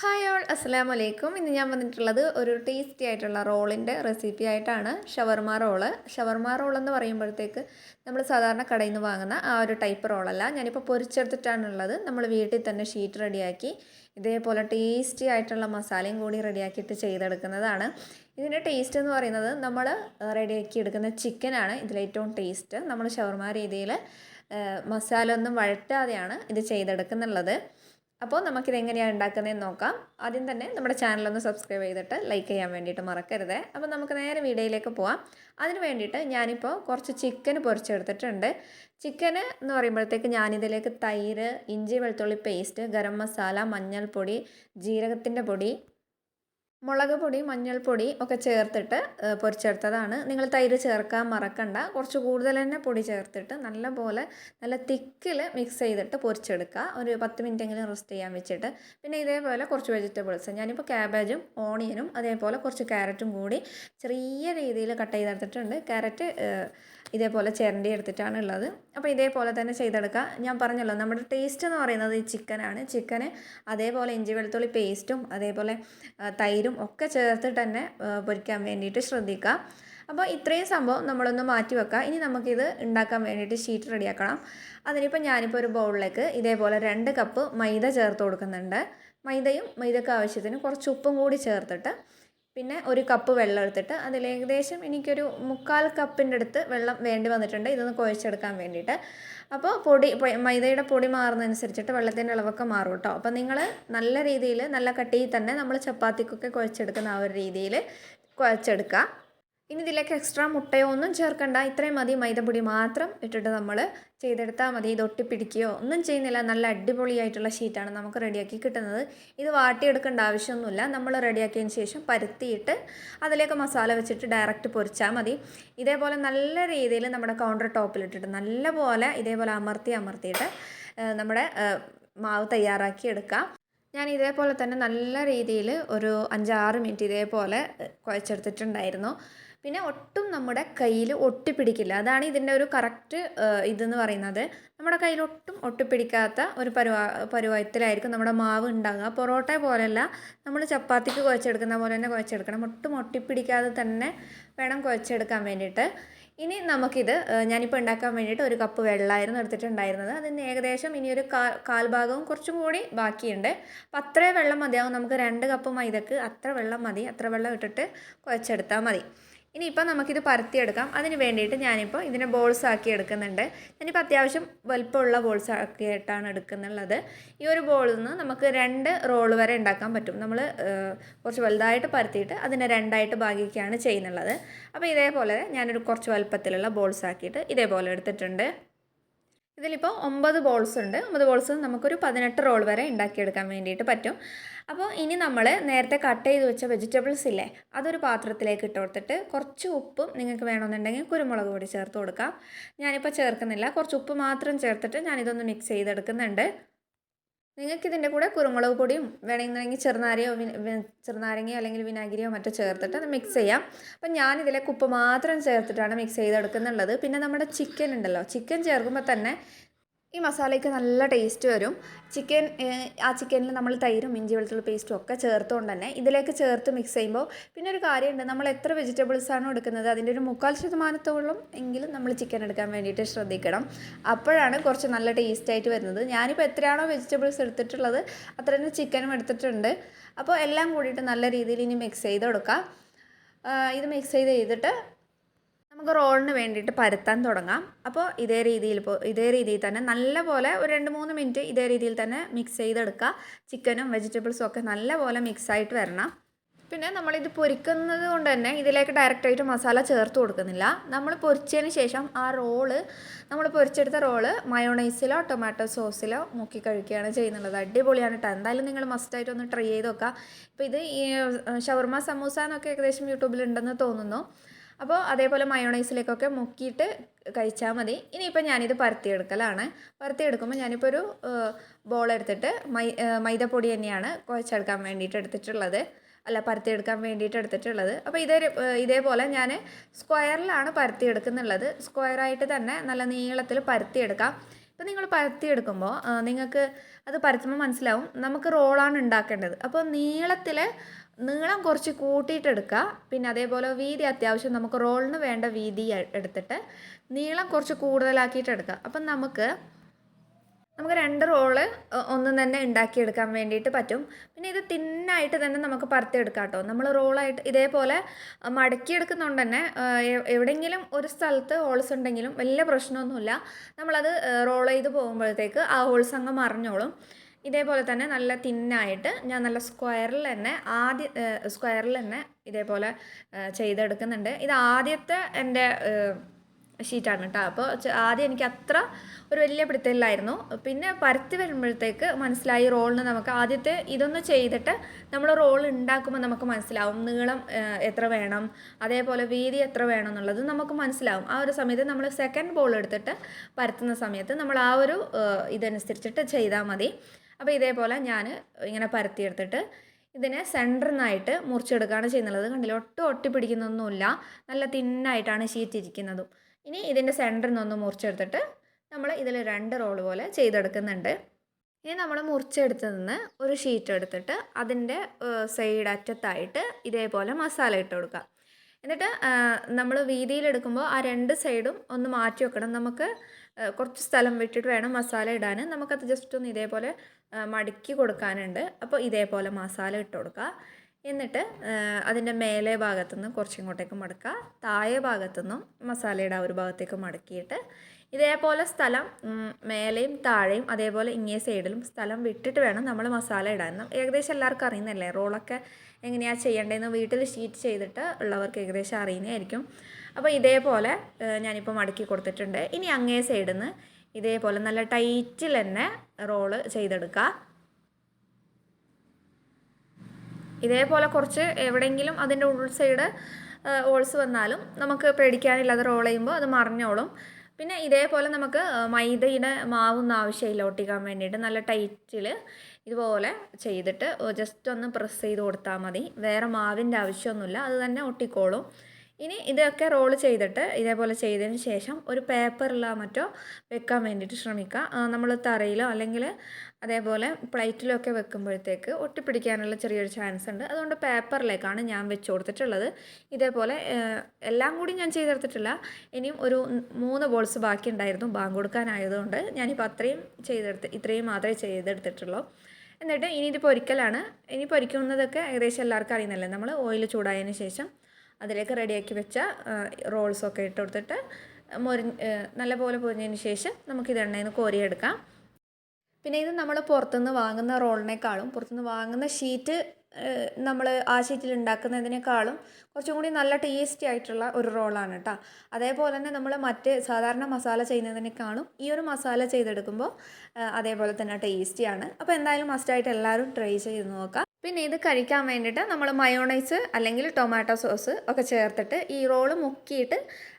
Hi all അസ്സാം വലൈക്കും ഇന്ന് ഞാൻ വന്നിട്ടുള്ളത് ഒരു ടേസ്റ്റി ആയിട്ടുള്ള റോളിന്റെ റെസിപ്പി ആയിട്ടാണ്. Shawarma roll. ഷവർമ റോൾ എന്ന് പറയുമ്പോഴത്തേക്ക് നമ്മൾ സാധാരണ കടയിൽ നിന്ന് വാങ്ങുന്ന ആ ഒരു ടൈപ്പ് റോളല്ല. ഞാനിപ്പോൾ പൊരിച്ചെടുത്തിട്ടാണുള്ളത്. നമ്മൾ വീട്ടിൽ തന്നെ ഷീറ്റ് റെഡിയാക്കി ഇതേപോലെ ടേസ്റ്റി ആയിട്ടുള്ള മസാലയും കൂടി റെഡിയാക്കിയിട്ട് ചെയ്തെടുക്കുന്നതാണ്. ഇതിന്റെ ടേസ്റ്റ് എന്ന് പറയുന്നത് നമ്മൾ റെഡിയാക്കി എടുക്കുന്ന ചിക്കനാണ് ഇതിലേറ്റവും ടേസ്റ്റ്. നമ്മൾ ഷവർമ രീതിയിൽ മസാല ഒന്നും വഴറ്റാതെയാണ് ഇത് ചെയ്തെടുക്കുന്നുള്ളത്. അപ്പോൾ നമുക്കിത് എങ്ങനെയാണ് ഉണ്ടാക്കുന്നതെന്ന് നോക്കാം. ആദ്യം തന്നെ നമ്മുടെ ചാനലൊന്ന് സബ്സ്ക്രൈബ് ചെയ്തിട്ട് ലൈക്ക് ചെയ്യാൻ വേണ്ടിയിട്ട് മറക്കരുത്. അപ്പോൾ നമുക്ക് നേരെ വീഡിയോയിലേക്ക് പോവാം. അതിന് വേണ്ടിയിട്ട് ഞാനിപ്പോൾ കുറച്ച് ചിക്കൻ പൊരിച്ചെടുത്തിട്ടുണ്ട്. ചിക്കൻ എന്ന് പറയുമ്പോഴത്തേക്ക് ഞാനിതിലേക്ക് തൈര് ഇഞ്ചി വെളുത്തുള്ളി പേസ്റ്റ് ഗരം മസാല മഞ്ഞൾപ്പൊടി ജീരകത്തിന്റെ പൊടി മുളക് പൊടി മഞ്ഞൾപ്പൊടി ഒക്കെ ചേർത്തിട്ട് പൊരിച്ചെടുത്തതാണ്. നിങ്ങൾ തൈര് ചേർക്കാൻ മറക്കണ്ട. കുറച്ച് കൂടുതൽ തന്നെ പൊടി ചേർത്തിട്ട് നല്ല പോലെ നല്ല തിക്കിൽ മിക്സ് ചെയ്തിട്ട് പൊരിച്ചെടുക്കുക. ഒരു പത്ത് മിനിറ്റെങ്കിലും റെസ്റ്റ് ചെയ്യാൻ വെച്ചിട്ട്. പിന്നെ ഇതേപോലെ കുറച്ച് വെജിറ്റബിൾസ് ഞാനിപ്പോൾ ക്യാബേജും ഓണിയനും അതേപോലെ കുറച്ച് ക്യാരറ്റും കൂടി ചെറിയ രീതിയിൽ കട്ട് ചെയ്തെടുത്തിട്ടുണ്ട്. ക്യാരറ്റ് ഇതേപോലെ ചിരണ്ടി എടുത്തിട്ടാണ് ഉള്ളത്. അപ്പോൾ ഇതേപോലെ തന്നെ ചെയ്തെടുക്കുക. ഞാൻ പറഞ്ഞല്ലോ നമ്മുടെ ടേസ്റ്റ് എന്ന് പറയുന്നത് ഈ ചിക്കനാണ് ചിക്കന് അതേപോലെ ഇഞ്ചി വെളുത്തുള്ളി പേസ്റ്റും അതേപോലെ തൈരും ഒക്കെ ചേർത്തിട്ട് തന്നെ പൊരിക്കാൻ വേണ്ടിയിട്ട് ശ്രദ്ധിക്കുക അപ്പോൾ ഇത്രയും സംഭവം നമ്മളൊന്ന് മാറ്റി വെക്കാം. ഇനി നമുക്കിത് ഉണ്ടാക്കാൻ വേണ്ടിയിട്ട് ഷീറ്റ് റെഡിയാക്കണം. അതിനിപ്പോൾ ഞാനിപ്പോൾ ഒരു ബൗളിലേക്ക് ഇതേപോലെ രണ്ട് കപ്പ് മൈദ ചേർത്ത് കൊടുക്കുന്നുണ്ട്. മൈദയും മൈദക്ക് ആവശ്യത്തിന് കുറച്ച് ഉപ്പും കൂടി ചേർത്തിട്ട് പിന്നെ ഒരു കപ്പ് വെള്ളം എടുത്തിട്ട് അതിൽ ഏകദേശം എനിക്കൊരു മുക്കാൽ കപ്പിന്റെ അടുത്ത് വെള്ളം വേണ്ടി വന്നിട്ടുണ്ട്. ഇതൊന്ന് കുഴച്ചെടുക്കാൻ വേണ്ടിയിട്ട്. അപ്പോൾ പൊടി മൈദയുടെ പൊടി മാറുന്നതനുസരിച്ചിട്ട് വെള്ളത്തിന്റെ അളവൊക്കെ മാറും കേട്ടോ. അപ്പോൾ നിങ്ങൾ നല്ല രീതിയിൽ നല്ല കട്ടിയിൽ തന്നെ നമ്മൾ ചപ്പാത്തിക്കൊക്കെ കുഴച്ചെടുക്കുന്ന ആ ഒരു രീതിയിൽ കുഴച്ചെടുക്കുക. ഇനി ഇതിലേക്ക് എക്സ്ട്രാ മുട്ടയോ ഒന്നും ചേർക്കണ്ട. ഇത്രയും മതി. മൈദപ്പൊടി മാത്രം ഇട്ടിട്ട് നമ്മൾ ചെയ്തെടുത്താൽ മതി. ഇത് ഒട്ടിപ്പിടിക്കുകയോ ഒന്നും ചെയ്യുന്നില്ല. നല്ല അടിപൊളിയായിട്ടുള്ള ഷീറ്റാണ് നമുക്ക് റെഡിയാക്കി കിട്ടുന്നത്. ഇത് വാട്ടിയെടുക്കേണ്ട ആവശ്യമൊന്നുമില്ല. നമ്മൾ റെഡിയാക്കിയതിന് ശേഷം പരുത്തിയിട്ട് അതിലേക്ക് മസാല വെച്ചിട്ട് ഡയറക്റ്റ് പൊരിച്ചാൽ മതി. ഇതേപോലെ നല്ല രീതിയിൽ നമ്മുടെ കൗണ്ടർ ടോപ്പിൽ ടോപ്പിലിട്ടിട്ട് നല്ലപോലെ ഇതേപോലെ അമർത്തി അമർത്തിയിട്ട് നമ്മുടെ മാവ് തയ്യാറാക്കി എടുക്കാം. ഞാൻ ഇതേപോലെ തന്നെ നല്ല രീതിയിൽ ഒരു അഞ്ചാറ് മിനിറ്റ് ഇതേപോലെ കുഴച്ചെടുത്തിട്ടുണ്ടായിരുന്നു. പിന്നെ ഒട്ടും നമ്മുടെ കയ്യിൽ ഒട്ടിപ്പിടിക്കില്ല. അതാണ് ഇതിന്റെ ഒരു കറക്റ്റ് ഇതെന്ന് പറയുന്നത്. നമ്മുടെ കയ്യിൽ ഒട്ടും ഒട്ടിപ്പിടിക്കാത്ത ഒരു പരുവ പരുവത്തിലായിരിക്കും നമ്മുടെ മാവ് ഉണ്ടാകുക പൊറോട്ട പോലെയല്ല നമ്മൾ ചപ്പാത്തിക്ക് കുഴച്ചെടുക്കുന്ന പോലെ തന്നെ കുഴച്ചെടുക്കണം. ഒട്ടും ഒട്ടിപ്പിടിക്കാതെ തന്നെ വേണം കുഴച്ചെടുക്കാൻ വേണ്ടിയിട്ട്. ഇനി നമുക്കിത് ഞാനിപ്പോൾ ഉണ്ടാക്കാൻ വേണ്ടിയിട്ട് ഒരു കപ്പ് വെള്ളമായിരുന്നു എടുത്തിട്ടുണ്ടായിരുന്നത്. അതിന് ഏകദേശം ഇനി ഒരു കാൽ കാൽഭാഗവും കുറച്ചും കൂടി ബാക്കിയുണ്ട്. അപ്പം അത്രയും വെള്ളം മതിയാവും. നമുക്ക് രണ്ട് കപ്പ് മൈദക്ക് അത്ര വെള്ളം മതി. അത്ര വെള്ളം ഇട്ടിട്ട് കുഴച്ചെടുത്താൽ മതി. ഇനിയിപ്പോൾ നമുക്കിത് പരത്തിയെടുക്കാം. അതിന് വേണ്ടിയിട്ട് ഞാനിപ്പോൾ ഇതിനെ ബോൾസ് ആക്കി എടുക്കുന്നുണ്ട്. ഞാനിപ്പോൾ അത്യാവശ്യം വലുപ്പമുള്ള ബോൾസ് ആക്കിയിട്ടാണ് എടുക്കുന്നുള്ളത്. ഈ ഒരു ബോളിൽ നിന്ന് നമുക്ക് രണ്ട് റോൾ വരെ ഉണ്ടാക്കാൻ പറ്റും. നമ്മൾ കുറച്ച് വലുതായിട്ട് പരത്തിയിട്ട് അതിനെ രണ്ടായിട്ട് ഭാഗിക്കുകയാണ് ചെയ്യുന്നുള്ളത്. അപ്പോൾ ഇതേപോലെ ഞാനൊരു കുറച്ച് വലുപ്പത്തിലുള്ള ബോൾസ് ആക്കിയിട്ട് ഇതേപോലെ എടുത്തിട്ടുണ്ട്. ഇതിലിപ്പോൾ ഒമ്പത് ബോൾസ് ഉണ്ട്. ഒമ്പത് ബോൾസ് നമുക്കൊരു പതിനെട്ട് റോൾ വരെ ഉണ്ടാക്കിയെടുക്കാൻ വേണ്ടിയിട്ട് പറ്റും. അപ്പോൾ ഇനി നമ്മൾ നേരത്തെ കട്ട് ചെയ്ത് വെച്ച വെജിറ്റബിൾസ് ഇല്ലേ അതൊരു പാത്രത്തിലേക്ക് ഇട്ട് കൊടുത്തിട്ട് കുറച്ച് ഉപ്പും നിങ്ങൾക്ക് വേണമെന്നുണ്ടെങ്കിൽ കുരുമുളക് പൊടി ചേർത്ത് കൊടുക്കാം. ഞാനിപ്പോൾ ചേർക്കുന്നില്ല. കുറച്ച് ഉപ്പ് മാത്രം ചേർത്തിട്ട് ഞാനിതൊന്ന് മിക്സ് ചെയ്തെടുക്കുന്നുണ്ട്. നിങ്ങൾക്ക് ഇതിന്റെ കൂടെ കുരുമുളക് പൊടിയും വേണമെന്നുണ്ടെങ്കിൽ ചെറുനാരയോ ചെറുനാരങ്ങയോ അല്ലെങ്കിൽ വിനാഗിരിയോ മറ്റോ ചേർത്തിട്ട് അത് മിക്സ് ചെയ്യാം. അപ്പം ഞാനിതിലേക്ക് ഉപ്പ് മാത്രം ചേർത്തിട്ടാണ് മിക്സ് ചെയ്തെടുക്കുന്നുള്ളത്. പിന്നെ നമ്മുടെ ചിക്കൻ ഉണ്ടല്ലോ. ചിക്കൻ ചേർക്കുമ്പോൾ തന്നെ ഈ മസാലയ്ക്ക് നല്ല ടേസ്റ്റ് വരും. ചിക്കൻ ആ ചിക്കനിൽ നമ്മൾ തൈരും ഇഞ്ചി വെളുത്തുള്ളി പേസ്റ്റും ഒക്കെ ചേർത്തുകൊണ്ട് തന്നെ ഇതിലേക്ക് ചേർത്ത് മിക്സ് ചെയ്യുമ്പോൾ പിന്നെ ഒരു കാര്യമുണ്ട് നമ്മൾ എത്ര വെജിറ്റബിൾസ് ആണ് എടുക്കുന്നത് അതിന്റെ ഒരു മുക്കാൽ ശതമാനത്തോളം എങ്കിലും നമ്മൾ ചിക്കൻ എടുക്കാൻ വേണ്ടിയിട്ട് ശ്രദ്ധിക്കണം. അപ്പോഴാണ് കുറച്ച് നല്ല ടേസ്റ്റായിട്ട് വരുന്നത്. ഞാനിപ്പോൾ എത്രയാണോ വെജിറ്റബിൾസ് എടുത്തിട്ടുള്ളത് അത്ര തന്നെ ചിക്കനും എടുത്തിട്ടുണ്ട്. അപ്പോൾ എല്ലാം കൂടിയിട്ട് നല്ല രീതിയിൽ ഇനി മിക്സ് ചെയ്ത് കൊടുക്കാം. ഇത് മിക്സ് ചെയ്ത് ചെയ്തിട്ട് നമുക്ക് റോളിന് വേണ്ടിയിട്ട് പരത്താൻ തുടങ്ങാം. അപ്പോൾ ഇതേ രീതിയിൽ ഇതേ രീതിയിൽ തന്നെ നല്ലപോലെ ഒരു രണ്ട് മൂന്ന് മിനിറ്റ് ഇതേ രീതിയിൽ തന്നെ മിക്സ് ചെയ്തെടുക്കുക. ചിക്കനും വെജിറ്റബിൾസും ഒക്കെ നല്ലപോലെ മിക്സായിട്ട് വരണം. പിന്നെ നമ്മളിത് പൊരിക്കുന്നത് കൊണ്ട് തന്നെ ഇതിലേക്ക് ഡയറക്റ്റായിട്ട് മസാല ചേർത്ത് കൊടുക്കുന്നില്ല. നമ്മൾ പൊരിച്ചതിന് ശേഷം ആ റോൾ നമ്മൾ പൊരിച്ചെടുത്ത റോൾ മയോണൈസിലോ ടൊമാറ്റോ സോസിലോ മുക്കി കഴിക്കുകയാണ് ചെയ്യുന്നുള്ളത്. അടിപൊളിയാണ് കേട്ടോ എന്തായാലും നിങ്ങൾ മസ്റ്റായിട്ട് ഒന്ന് ട്രൈ ചെയ്ത് നോക്കുക. ഇപ്പോൾ ഇത് ഈ ഷവർമ സമൂസ എന്നൊക്കെ ഏകദേശം യൂട്യൂബിലുണ്ടെന്ന് തോന്നുന്നു. അപ്പോൾ അതേപോലെ മയോണൈസിലേക്കൊക്കെ മുക്കിയിട്ട് കഴിച്ചാൽ മതി. ഇനിയിപ്പോൾ ഞാനിത് പരത്തിയെടുക്കലാണ്. പരത്തിയെടുക്കുമ്പോൾ ഞാനിപ്പോൾ ഒരു ബോൾ എടുത്തിട്ട് മൈ മൈദപ്പൊടി തന്നെയാണ് കുഴച്ചെടുക്കാൻ വേണ്ടിയിട്ട് എടുത്തിട്ടുള്ളത്. അല്ല പരത്തിയെടുക്കാൻ വേണ്ടിയിട്ട് എടുത്തിട്ടുള്ളത്. അപ്പോൾ ഇതേ ഇതേപോലെ ഞാൻ സ്ക്വയറിലാണ് പരത്തിയെടുക്കുന്നുള്ളത്. സ്ക്വയറായിട്ട് തന്നെ നല്ല നീളത്തിൽ പരത്തിയെടുക്കാം. ഇപ്പോൾ നിങ്ങൾ പരത്തിയെടുക്കുമ്പോൾ നിങ്ങൾക്ക് അത് പരത്തുമ്പോൾ മനസ്സിലാവും. നമുക്ക് റോളാണ് ഉണ്ടാക്കേണ്ടത്. അപ്പോൾ നീളത്തിൽ നീളം കുറച്ച് കൂട്ടിയിട്ടെടുക്കുക പിന്നെ അതേപോലെ വീതി അത്യാവശ്യം നമുക്ക് റോളിന് വേണ്ട വീതി എടുത്തിട്ട് നീളം കുറച്ച് കൂടുതലാക്കിയിട്ട് എടുക്കുക അപ്പം നമുക്ക് നമുക്ക് രണ്ട് റോൾ ഒന്നും തന്നെ ഉണ്ടാക്കിയെടുക്കാൻ വേണ്ടിയിട്ട് പറ്റും. പിന്നെ ഇത് തിന്നായിട്ട് തന്നെ നമുക്ക് പരത്തിയെടുക്കാം കേട്ടോ. നമ്മൾ റോളായിട്ട് ഇതേപോലെ മടക്കിയെടുക്കുന്നതുകൊണ്ട് തന്നെ. എവിടെയെങ്കിലും ഒരു സ്ഥലത്ത് ഹോൾസ് ഉണ്ടെങ്കിലും വലിയ പ്രശ്നമൊന്നുമില്ല. നമ്മളത് റോൾ ചെയ്ത് പോകുമ്പോഴത്തേക്ക് ആ ഹോൾസ് അങ്ങ് മറിഞ്ഞോളും. ഇതേപോലെ തന്നെ നല്ല തിന്നായിട്ട് ഞാൻ നല്ല സ്ക്വയറിൽ തന്നെ ആദ്യ സ്ക്വയറിൽ തന്നെ ഇതേപോലെ ചെയ്തെടുക്കുന്നുണ്ട്. ഇത് ആദ്യത്തെ എന്റെ ഷീറ്റാണ് കേട്ടോ അപ്പോൾ ആദ്യം എനിക്ക് അത്ര ഒരു വലിയ പിടുത്തമില്ലായിരുന്നു. പിന്നെ പരത്തി വരുമ്പോഴത്തേക്ക് മനസ്സിലായി റോളിന് നമുക്ക് ആദ്യത്തെ ഇതൊന്ന് ചെയ്തിട്ട് നമ്മൾ റോൾ ഉണ്ടാക്കുമ്പോൾ നമുക്ക് മനസ്സിലാവും നീളം എത്ര വേണം അതേപോലെ വീതി എത്ര വേണം എന്നുള്ളത് നമുക്ക് മനസ്സിലാവും. ആ ഒരു സമയത്ത് നമ്മൾ സെക്കൻഡ് ബോൾ എടുത്തിട്ട് പരത്തുന്ന സമയത്ത് നമ്മൾ ആ ഒരു ഇതനുസരിച്ചിട്ട് ചെയ്താൽ മതി. അപ്പോൾ ഇതേപോലെ ഞാൻ ഇങ്ങനെ പരത്തിയെടുത്തിട്ട് ഇതിനെ സെന്ററിൽ നിന്നായിട്ട് മുറിച്ചെടുക്കുകയാണ് ചെയ്യുന്നത്. കണ്ടില്ല? ഒട്ടും ഒട്ടി പിടിക്കുന്നൊന്നുമില്ല നല്ല തിന്നായിട്ടാണ് ഷീറ്റ് ഇരിക്കുന്നതും. ഇനി ഇതിന്റെ സെന്ററിൽ നിന്നൊന്ന് മുറിച്ചെടുത്തിട്ട് നമ്മൾ ഇതിൽ രണ്ട് റോൾ പോലെ ചെയ്തെടുക്കുന്നുണ്ട്. ഇനി നമ്മൾ മുറിച്ചെടുത്തതിന് ഒരു ഷീറ്റ് എടുത്തിട്ട് അതിന്റെ സൈഡ് അറ്റത്തായിട്ട് ഇതേപോലെ മസാല ഇട്ട് കൊടുക്കുക. എന്നിട്ട് നമ്മൾ വീതിയിലെടുക്കുമ്പോൾ ആ രണ്ട് സൈഡും ഒന്ന് മാറ്റി വെക്കണം. നമുക്ക് കുറച്ച് സ്ഥലം വിട്ടിട്ട് വേണം മസാല ഇടാൻ. നമുക്കത് ജസ്റ്റ് ഒന്ന് ഇതേപോലെ മടക്കി കൊടുക്കാനുണ്ട്. അപ്പോൾ ഇതേപോലെ മസാല ഇട്ട് കൊടുക്കുക. എന്നിട്ട് അതിന്റെ മേലെ ഭാഗത്തുനിന്ന് കുറച്ചിങ്ങോട്ടേക്ക് മടക്കുക. താഴെ ഭാഗത്തുനിന്നും മസാലയുടെ ആ ഒരു ഭാഗത്തേക്ക് മടക്കിയിട്ട് ഇതേപോലെ സ്ഥലം മേലെയും താഴെയും അതേപോലെ ഇങ്ങേ സൈഡിലും സ്ഥലം വിട്ടിട്ട് വേണം നമ്മൾ മസാല ഇടാൻ. ഏകദേശം എല്ലാവർക്കും അറിയുന്നല്ലേ റോളൊക്കെ എങ്ങനെയാണ് ചെയ്യേണ്ടതെന്ന് വീട്ടിൽ ഷീറ്റ് ചെയ്തിട്ട് ഉള്ളവർക്ക് ഏകദേശം അറിയുന്നതായിരിക്കും. അപ്പോൾ ഇതേപോലെ ഞാനിപ്പോൾ മടക്കി കൊടുത്തിട്ടുണ്ട്. ഇനി അങ്ങേ സൈഡിൽ നിന്ന് ഇതേപോലെ നല്ല ടൈറ്റിൽ തന്നെ റോൾ ചെയ്തെടുക്കുക. ഇതേപോലെ കുറച്ച് എവിടെയെങ്കിലും അതിന്റെ ഉൾ സൈഡ് ഓൾസ് വന്നാലും നമുക്ക് പേടിക്കാനില്ലാതെ റോൾ ചെയ്യുമ്പോൾ അത് മറിഞ്ഞോളും. പിന്നെ ഇതേപോലെ നമുക്ക് മൈദയുടെ മാവൊന്നും ആവശ്യമില്ല ഒട്ടിക്കാൻ വേണ്ടിയിട്ട്. നല്ല ടൈറ്റിൽ ഇതുപോലെ ചെയ്തിട്ട് ജസ്റ്റ് ഒന്ന് പ്രസ് ചെയ്ത് കൊടുത്താൽ മതി. വേറെ മാവിന്റെ ആവശ്യമൊന്നുമില്ല. അത് തന്നെ ഒട്ടിക്കോളും. ഇനി ഇതൊക്കെ റോൾ ചെയ്തിട്ട് ഇതേപോലെ ചെയ്തതിന് ശേഷം ഒരു പേപ്പറിലോ മറ്റോ വെക്കാൻ വേണ്ടിയിട്ട് ശ്രമിക്കുക. നമ്മൾ തറയിലോ അല്ലെങ്കിൽ അതേപോലെ പ്ലേറ്റിലോ ഒക്കെ വെക്കുമ്പോഴത്തേക്ക് ഒട്ടിപ്പിടിക്കാനുള്ള ചെറിയൊരു ചാൻസ് ഉണ്ട്. അതുകൊണ്ട് പേപ്പറിലേക്കാണ് ഞാൻ വെച്ച് കൊടുത്തിട്ടുള്ളത്. ഇതേപോലെ എല്ലാം കൂടി ഞാൻ ചെയ്തെടുത്തിട്ടില്ല. ഇനിയും ഒരു മൂന്ന് ബോൾസ് ബാക്കി ഉണ്ടായിരുന്നു ബാങ്ക് കൊടുക്കാനായതുകൊണ്ട് ഞാനിപ്പോൾ അത്രയും ചെയ്തെടുത്ത് ഇത്രയും മാത്രമേ ചെയ്തെടുത്തിട്ടുള്ളൂ. എന്നിട്ട് ഇനി ഇത് പൊരിക്കലാണ്. ഇനി പൊരിക്കുന്നതൊക്കെ ഏകദേശം എല്ലാവർക്കും അറിയുന്നല്ലേ നമ്മൾ ഓയിൽ ചൂടായതിന് ശേഷം അതിലേക്ക് റെഡിയാക്കി വെച്ച റോൾസൊക്കെ ഇട്ട് കൊടുത്തിട്ട് മൊരി നല്ലപോലെ പൊരിഞ്ഞതിന് ശേഷം നമുക്കിത് എണ്ണയിൽ നിന്ന് കോരിയെടുക്കാം. പിന്നെ ഇത് നമ്മൾ പുറത്തുനിന്ന് വാങ്ങുന്ന റോളിനേക്കാളും പുറത്തുനിന്ന് വാങ്ങുന്ന ഷീറ്റ് നമ്മൾ ആ ഷീറ്റിൽ ഉണ്ടാക്കുന്നതിനേക്കാളും കുറച്ചും കൂടി നല്ല ടേസ്റ്റി ആയിട്ടുള്ള ഒരു റോളാണ് കേട്ടോ. അതേപോലെ തന്നെ നമ്മൾ മറ്റ് സാധാരണ മസാല ചെയ്യുന്നതിനേക്കാളും ഈ ഒരു മസാല ചെയ്തെടുക്കുമ്പോൾ അതേപോലെ തന്നെ ടേസ്റ്റിയാണ്. അപ്പോൾ എന്തായാലും മസ്റ്റായിട്ട് എല്ലാവരും ട്രൈ ചെയ്ത് നോക്കാം. പിന്നെ ഇത് കഴിക്കാൻ വേണ്ടിയിട്ട് നമ്മൾ മയോണൈസ് അല്ലെങ്കിൽ ടൊമാറ്റോ സോസ് ഒക്കെ ചേർത്തിട്ട് ഈ റോൾ മുക്കിയിട്ട്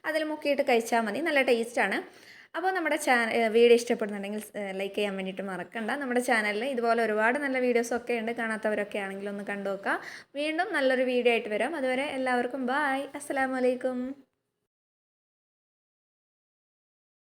അതിൽ മുക്കിയിട്ട് കഴിച്ചാൽ മതി. നല്ല ടേസ്റ്റാണ് അപ്പോൾ നമ്മുടെ ചാനൽ വീഡിയോ ഇഷ്ടപ്പെടുന്നുണ്ടെങ്കിൽ ലൈക്ക് ചെയ്യാൻ വേണ്ടിയിട്ട് മറക്കണ്ട. നമ്മുടെ ചാനലിൽ ഇതുപോലെ ഒരുപാട് നല്ല വീഡിയോസൊക്കെ ഉണ്ട്. കാണാത്തവരൊക്കെ ആണെങ്കിൽ ഒന്ന് കണ്ടു വീണ്ടും നല്ലൊരു വീഡിയോ ആയിട്ട് വരാം. അതുവരെ എല്ലാവർക്കും ബായ് അസ്സലാമു അലൈക്കും.